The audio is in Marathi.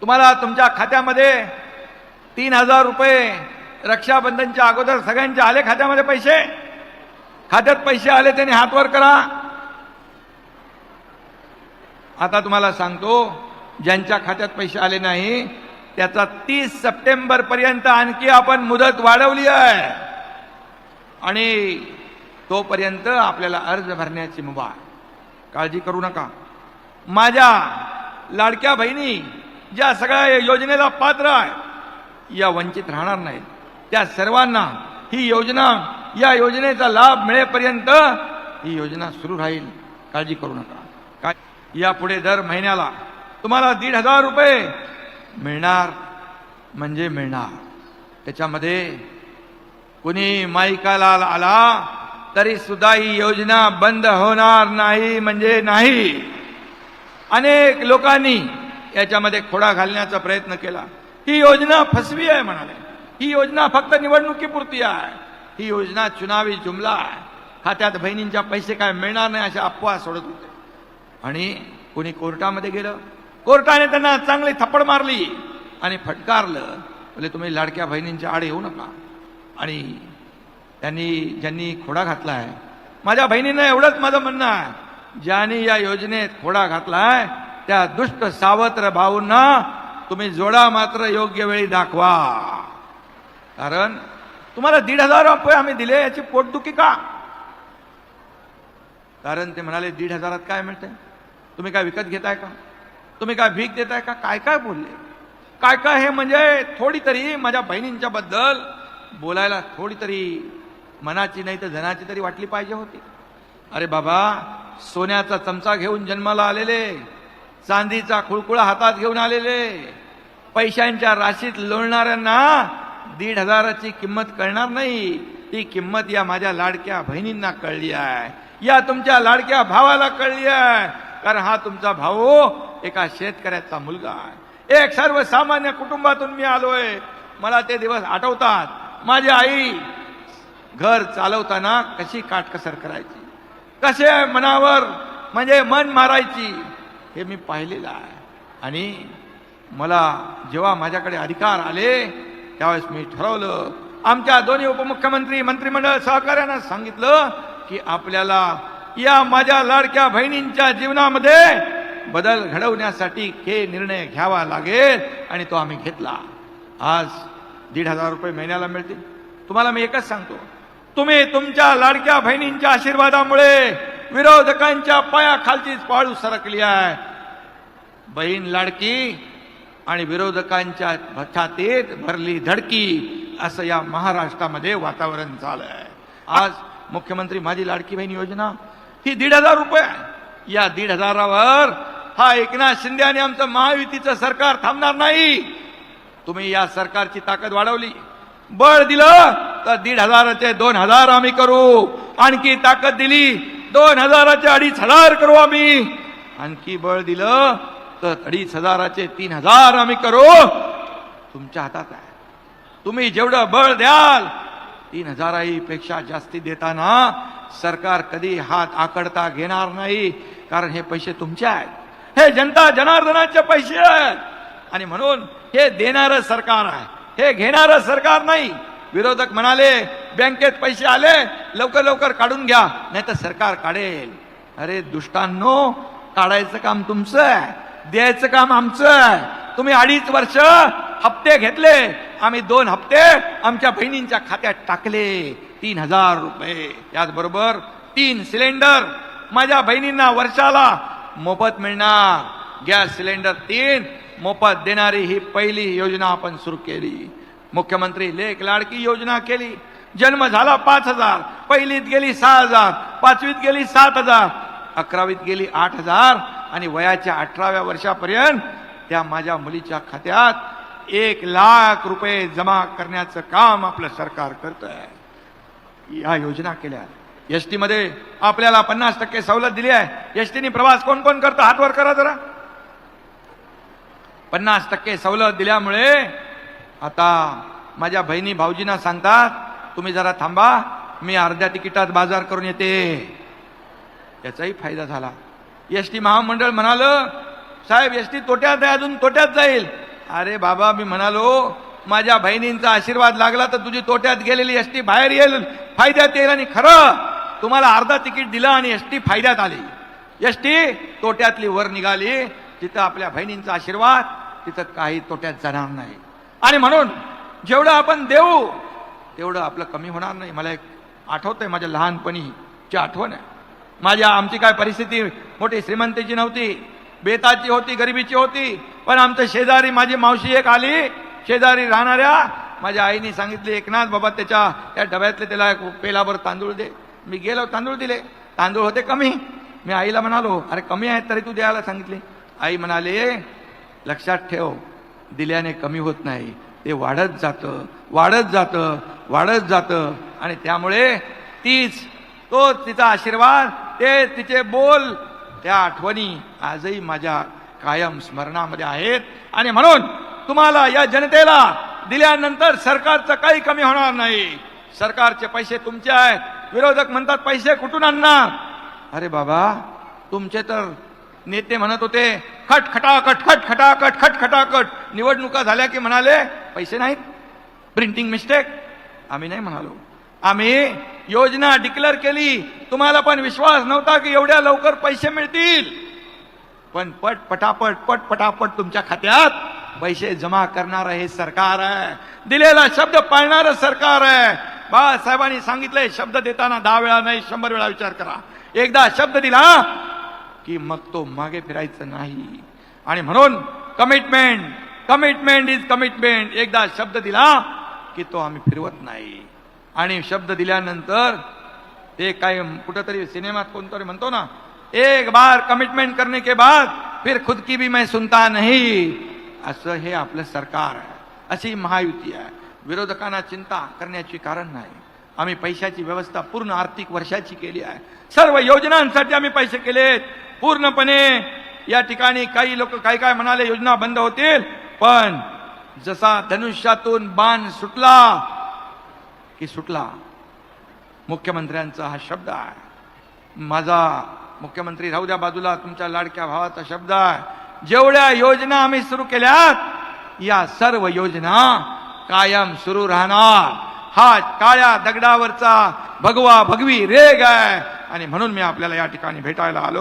तुम्हाला तुमच्या खात्यामध्ये तीन हजार रुपये रक्षाबंधनच्या अगोदर सगळ्यांचे आले खात्यामध्ये पैसे. खात्यात पैसे आले त्यांनी हातवर करा. आता तुम्हाला सांगतो ज्यांच्या खात्यात पैसे आले नाही त्याचा तीस सप्टेंबर पर्यंत आणखी आपण मुदत वाढवली आहे. आणि तोपर्यंत आपल्याला अर्ज भरण्याची मुभा काळजी करू नका. माझ्या लाडक्या बहिणी ज्या सगळ्या योजनेला पात्र आहे या वंचित राहणार नाहीत. त्या सर्वांना ही योजना या योजनेचा लाभ मिळेपर्यंत ही योजना सुरू राहील. काळजी करू नका. काय? यापुढे दर महिन्याला तुम्हाला दीड हजार रुपये मिळणार म्हणजे मिळणार. त्याच्यामध्ये कुणी माईकाला आला तरी सुद्धा ही योजना बंद होणार नाही म्हणजे नाही. अनेक लोकांनी याच्यामध्ये खोडा घालण्याचा प्रयत्न केला. ही योजना फसवी आहे म्हणाले. ही योजना फक्त निवडणुकीपुरती आहे. ही योजना चुनावी जुमला आहे. खात्यात बहिणींच्या पैसे काय मिळणार नाही अशा अफवा सोडत होते. आणि कोणी कोर्टामध्ये गेलं? कोर्टाने त्यांना चांगली थप्पड मारली आणि फटकारलं. म्हणजे तुम्ही लाडक्या बहिणींच्या आड येऊ नका. आणि त्यांनी ज्यांनी खोडा घातला आहे माझ्या बहिणींना एवढंच माझं म्हणणं आहे. ज्यांनी या योजनेत खोडा घातला आहे त्या दुष्ट सावत्र भाऊंना तुम्ही जोडा मात्र योग्य वेळी दाखवा. कारण तुम्हाला दीड हजार रुपये आम्ही दिले याची पोटदुखी का? कारण ते म्हणाले दीड हजारात काय मिळते तुम्ही काय विकत घेताय का? तुम्ही काय भीक देताय का? काय काय बोलले? काय काय हे म्हणजे थोडी तरी माझ्या बहिणींच्या बद्दल बोलायला थोडी तरी मनाची नाही तर धनाची तरी वाटली पाहिजे होती. अरे बाबा सोन्याचा चमचा घेऊन जन्माला आलेले चांदीचा खुळकुळा हातात घेऊन आलेले. पैशांच्या राशीत लोळणाऱ्यांना दीड हजाराची किंमत कळणार नाही. ती किंमत या माझ्या लाडक्या बहिणींना कळली आहे. या तुमच्या लाडक्या भावाला कळली आहे. कारण हा तुमचा भाऊ एका शेतकऱ्याचा मुलगा आहे. एक सर्वसामान्य कुटुंबातून मी आलोय. मला ते दिवस आठवतात. माझी आई घर चालवताना कशी काटकसर करायची? कसे मनावर म्हणजे मन मारायची? हे मी पाहिलेलं आहे. आणि मला जेव्हा माझ्याकडे अधिकार आले त्यावेळेस मी ठरवलं. आमच्या दोन्ही उपमुख्यमंत्री मंत्रिमंडळ सहकार्यानं सांगितलं की आपल्याला या माझ्या लाडक्या बहिणींच्या जीवनामध्ये बदल घडवण्यासाठी हे निर्णय घ्यावा लागेल आणि तो आम्ही घेतला. आज दीड हजार रुपये महिन्याला मिळतील. तुम्हाला मी एकच सांगतो. तुम्ही तुमच्या लाडक्या बहिणींच्या आशीर्वादामुळे विरोधकांच्या पायाखालचीच पाळू सरकली आहे. बहीण लाडकी आणि विरोधकांच्या छातीत भरली धडकी असं या महाराष्ट्रामध्ये वातावरण झालंय. आज मुख्यमंत्री माझी लाडकी बहीण योजना ही दीड हजार रुपये आहे. या दीड हजारावर हा एकनाथ शिंदे आणि आमचं महायुतीचं सरकार थांबणार नाही. तुम्ही या सरकारची ताकद वाढवली. बळ दिलं तर दीड हजाराचे दोन हजार आम्ही करू. आणखी ताकद दिली दोन हजाराचे अडीच हजार करू आम्ही. आणखी बळ दिलं तर अडीच हजाराचे तीन हजार आम्ही करू. तुमच्या हातात आहे. तुम्ही जेवढं बळ द्याल तीन हजाराही पेक्षा जास्ती देताना सरकार कधी हात आकडता घेणार नाही कारण हे पैसे तुमचे आहेत. हे जनता जनार्दनाचे पैसे आहेत. आणि म्हणून हे देणारं सरकार आहे. हे घेणारं सरकार नाही. विरोधक म्हणाले बँकेत पैसे आले लवकर लवकर काढून घ्या नाही तर सरकार काढेल. अरे दुष्टांनो काढायचं काम तुमचं आहे द्यायचं काम आमचं आहे. तुम्ही अडीच वर्ष हप्ते घेतले आम्ही दोन हप्ते आमच्या बहिणींच्या खात्यात टाकले. तीन हजार रुपये. याचबरोबर तीन सिलेंडर. माझ्या बहिणींना वर्षाला मोफत मिळणार. गॅस सिलेंडर तीन मोफत देणारी ही पहिली योजना आपण सुरू केली. मुख्यमंत्री लेख लाडकी योजना केली. जन्म झाला पाच हजार. पहिलीत गेली सहा हजार पाचवीत गेली सात हजार अकरावीत गेली आठ हजार आणि वयाच्या अठराव्या वर्षापर्यंत त्या माझ्या मुलीच्या खात्यात एक लाख रुपये जमा करण्याचं काम आपलं सरकार करत आहे या योजना केल्या. एस टीमध्ये आपल्याला पन्नास टक्के सवलत दिली आहे. एस टीने प्रवास कोण कोण करतं? हातवर करा जरा. पन्नास टक्के सवलत दिल्यामुळे आता माझ्या बहिणी भाऊजींना सांगतात तुम्ही जरा थांबा मी अर्ध्या तिकिटात बाजार करून येते. याचाही फायदा झाला. एस टी महामंडळ म्हणालं साहेब एस टी तोट्यात आहे अजून तोट्यात जाईल. अरे बाबा मी म्हणालो माझ्या बहिणींचा आशीर्वाद लागला तर तुझी तोट्यात गेलेली एस टी बाहेर येईल. फायद्यात येईल आणि खरं तुम्हाला अर्धा तिकीट दिलं आणि एस टी फायद्यात आली. एस टी तोट्यातली वर निघाली. तिथं आपल्या बहिणींचा आशीर्वाद तिथं काही तोट्यात जाणार नाही. आणि म्हणून जेवढं आपण देऊ तेवढं आपलं कमी होणार नाही. मला एक आठवतंय माझ्या लहानपणीची आठवण आहे. माझ्या आमची काय परिस्थिती मोठी श्रीमंतीची नव्हती बेताची होती गरिबीची होती पण आमचं शेजारी माझी मावशी एक आली शेजारी राहणाऱ्या माझ्या आईने सांगितले एकनाथ बाबा त्याच्या त्या डब्यातले त्याला पेलावर पेलाभर तांदूळ दे. मी गेलो तांदूळ दिले. तांदूळ होते कमी. मी आईला म्हणालो अरे कमी आहेत तरी तू द्यायला सांगितले. आई म्हणाले लक्षात ठेव दिल्याने कमी होत नाही ते वाढत जातं वाढत जातं वाढत जातं. आणि त्यामुळे तीच तो तिचा आशीर्वाद ते तिचे बोल त्या आठवणी आजही माझ्या कायम स्मरणामध्ये आहेत. आणि म्हणून तुम्हाला या जनतेला दिल्यानंतर सरकारचं काही कमी होणार नाही. सरकारचे पैसे तुमचे आहेत. विरोधक म्हणतात पैसे कुठून आणणार? अरे बाबा तुमचे तर नेते म्हणत होते खट खटाखट खट खटाखट खट खटाखट. निवडणुका झाल्या की म्हणाले पैसे नाहीत. प्रिंटिंग मिस्टेक आम्ही नाही म्हणालो. आम्ही योजना डिक्लेअर केली. तुम्हाला पण विश्वास नव्हता की एवढ्या लवकर पैसे मिळतील. पण पट पटापट पट पटापट तुमच्या खात्यात पैसे जमा करणारं हे सरकार. आहे दिलेला शब्द पाळणारं सरकार. आहे बाळासाहेबांनी सांगितलंय शब्द देताना दहा वेळा नाही शंभर वेळा विचार करा. एकदा शब्द दिला की मग तो मागे फिरायचं नाही. आणि म्हणून कमिटमेंट कमिटमेंट इज कमिटमेंट एकदा शब्द दिला की तो आम्ही फिरवत नाही. आणि शब्द दिल्यानंतर ते काय कुठंतरी सिनेमात कोणतरी म्हणतो ना एक बार कमिटमेंट करने के बाद फिर खुद की भी मैं सुनता नाही. असं हे आपलं सरकार आहे. अशी महायुती आहे. विरोधकांना चिंता करण्याची कारण नाही. आम्ही पैशाची व्यवस्था पूर्ण आर्थिक वर्षाची केली आहे. सर्व योजनांसाठी आम्ही पैसे केलेत. पूर्णपणे या ठिकाणी काही लोक काय काय म्हणाले योजना बंद होतील. पण जसा धनुष्यातून बाण सुटला की सुटला. मुख्यमंत्र्यांचा हा शब्द आहे. माझा मुख्यमंत्री राहू द्या बाजूला तुमच्या लाडक्या भावाचा शब्द आहे. जेवढ्या योजना आम्ही सुरू केल्यात या सर्व योजना कायम सुरू राहणार. हा काळ्या दगडावरचा भगवा भगवी रेग आहे. आणि म्हणून मी आपल्याला या ठिकाणी भेटायला आलो.